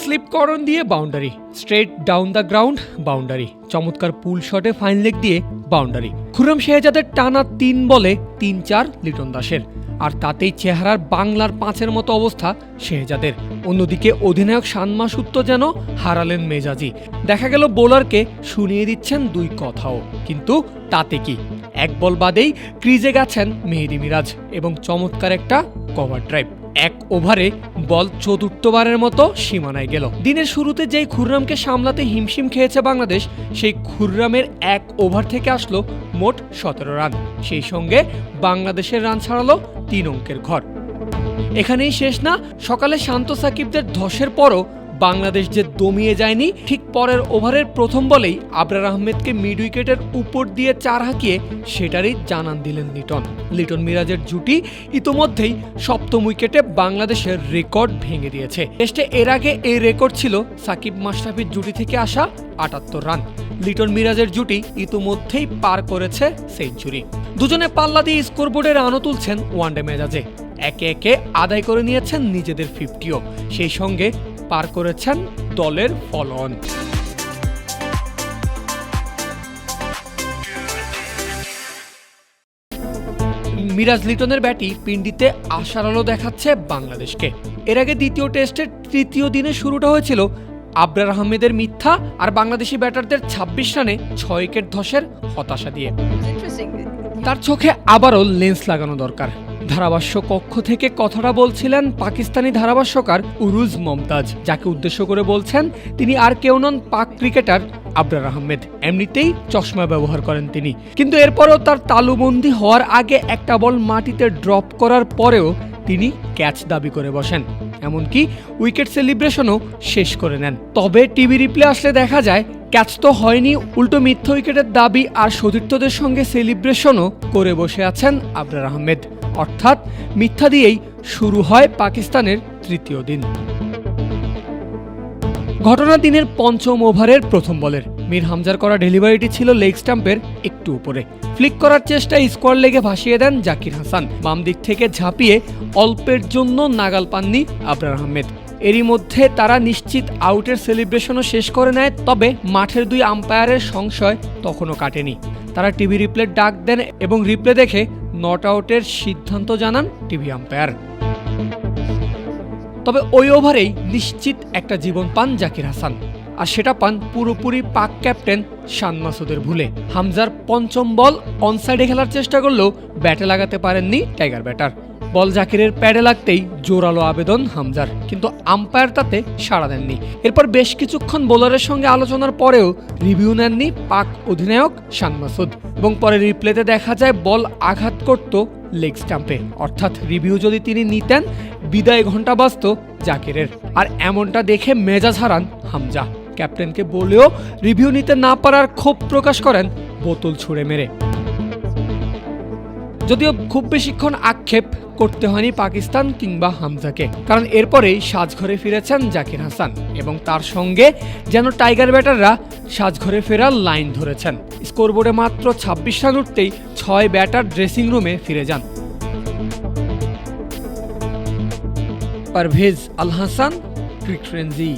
Slip cordon দিয়ে boundary straight down the ground boundary চমৎকার pull শটে ফাইন লেগ দিয়ে বাউন্ডারি খুরম শেহজাদের টানা তিন বলে তিন চার লিটন দাসের, আর তাতেই চেহারার বাংলার পাঁচের মতো অবস্থা শেহজাদের। অন্যদিকে অধিনায়ক সানমা সূত্র যেন হারালেন মেজাজি দেখা গেল বোলারকে শুনিয়ে দিচ্ছেন দুই কথাও, কিন্তু তাতে কি? এক বল বাদেই ক্রিজে গেছেন মেহেদি মিরাজ এবং চমৎকার একটা কভার ড্রাইভ এক ওভারে বল চতুর্থবারের মতো সীমানায় গেল। দিনের শুরুতে যেই খুররামকে সামলাতে হিমশিম খেয়েছে বাংলাদেশ, সেই খুররামের এক ওভার থেকে আসলো মোট সতেরো রান। সেই সঙ্গে বাংলাদেশের রান ছাড়ালো তিন অঙ্কের ঘর। এখানেই শেষ না, সকালে শান্ত সাকিবদের ধসের পরও বাংলাদেশ যে দমিয়ে যায়নি, ঠিক পরের ওভারের প্রথম বলেই আবরার আহমেদকে মিড উইকেটের উপর দিয়ে চার হাঁকিয়ে সেটারই জানান দিলেন লিটন। লিটন মিরাজের জুটি ইতোমধ্যেই সপ্তম উইকেটে বাংলাদেশের রেকর্ড ভেঙে দিয়েছে। টেস্টে এর আগে এই রেকর্ড ছিল সাকিব মাশরাফির জুটি থেকে আসা আটাত্তর রান। লিটন মিরাজের জুটি ইতোমধ্যেই পার করেছে সেঞ্চুরি। দুজনে পাল্লা দিয়ে স্কোরবোর্ডে রানও তুলছেন ওয়ানডে মেজাজে। একে একে আদায় করে নিয়েছেন নিজেদের ফিফটিও। সেই সঙ্গে পার করেছেন দলের ফলন। মিরাজ লিটনের ব্যাটি পিন্ডিতে আশার আলো দেখাচ্ছে বাংলাদেশকে। এর আগে দ্বিতীয় টেস্টের তৃতীয় দিনে শুরুটা হয়েছিল আবরার আহমেদের মিথ্যা আর বাংলাদেশি ব্যাটারদের ২৬ রানে ছয় উইকেট ধসের হতাশা দিয়ে। তার চোখে আবারও লেন্স লাগানো দরকার। ধারাভাষ্য কক্ষ থেকে কথাটা বলছিলেন পাকিস্তানি ধারাভাষ্যকার উরুজ মমতাজ, যাকে উদ্দেশ্য করে বলছেন, তিনি আর কেউ নন পাক ক্রিকেটার আবরার আহমেদ। এমনিতেই চশমা ব্যবহার করেন তিনি। কিন্তু এরপরও তার তালুবন্দি হওয়ার আগে একটা বল মাটিতে ড্রপ করার পরেও তিনি ক্যাচ দাবি করে বসেন। এমনকি উইকেট সেলিব্রেশনও শেষ করে নেন। তবে টিভি রিপ্লে আসলে দেখা যায়, ক্যাচ তো হয়নি, উল্টো মিথ্য উইকেটের দাবি আর সতীর্থদের সঙ্গে সেলিব্রেশনও করে বসে আছেন আবরার আহমেদ। অর্থাৎ মিথ্যা দিয়েই শুরু হয় পাকিস্তানের তৃতীয় দিন। ঘটনা দিনের পঞ্চম ওভারের প্রথম বলের। মীর হামজার করা ডেলিভারিটি ছিল লেগ স্টাম্পের একটু উপরে। ফ্লিক করার চেষ্টায় স্কোয়ার লেগে ভাসিয়ে দেন জাকির হাসান। বাম দিক থেকে ঝাঁপিয়ে অল্পের জন্য নাগাল পাননি আবরার আহমেদ। এরই মধ্যে তারা নিশ্চিত আউটের সেলিব্রেশনও শেষ করে নেয়, তবে মাঠের দুই আম্পায়ারের সংশয় তখনও কাটেনি। তারা টিভি রিপ্লে ডাক দেন এবং রিপ্লে দেখে নট আউটের সিদ্ধান্ত জানান টিভি আম্পায়ার। তবে ওই ওভারেই নিশ্চিত একটা জীবন পান জাকির হাসান, আর সেটা পান পুরোপুরি পাক ক্যাপ্টেন শান মাসুদের ভুলে। হামজার পঞ্চম বল অনসাইডে খেলার চেষ্টা করলেও ব্যাটে লাগাতে পারেননি টাইগার ব্যাটার বল জাকিরের প্যাডে লাগতেই জোরালো আবেদন হামজার। কিন্তু আম্পায়ার তাতে সাড়া দেননি। এরপর বেশ কিছুক্ষণ বোলারের সঙ্গে আলোচনার পরেও রিভিউ নেননি পাক অধিনায়ক শান মাসুদ। এবং পরে রিপ্লেতে দেখা যায় বল আঘাত করত লেগ স্টাম্পে। অর্থাৎ রিভিউ যদি তিনি নিতেন, বিদায় ঘণ্টা বাজত জাকিরের। আর এমনটা দেখে মেজাজ হারান হামজা। ক্যাপ্টেনকে বলেও রিভিউ নিতে না পারার ক্ষোভ প্রকাশ করেন বোতল ছুঁড়ে মেরে। যদিও খুব বেশিক্ষণ আক্ষেপ করতে হয়নি পাকিস্তান কিংবা হামজাকে। কারণ এরপরেই সাজঘরে ফিরেছেন জাকির হাসান এবং তার সঙ্গে যেন টাইগার ব্যাটাররা সাজঘরে ফেরার লাইন ধরেছেন। স্কোরবোর্ডে মাত্র ছাব্বিশ রান উঠতেই ছয় ব্যাটার ড্রেসিং রুমে ফিরে যান। পারভেজ আল হাসান, ক্রিক ফ্রেন্সি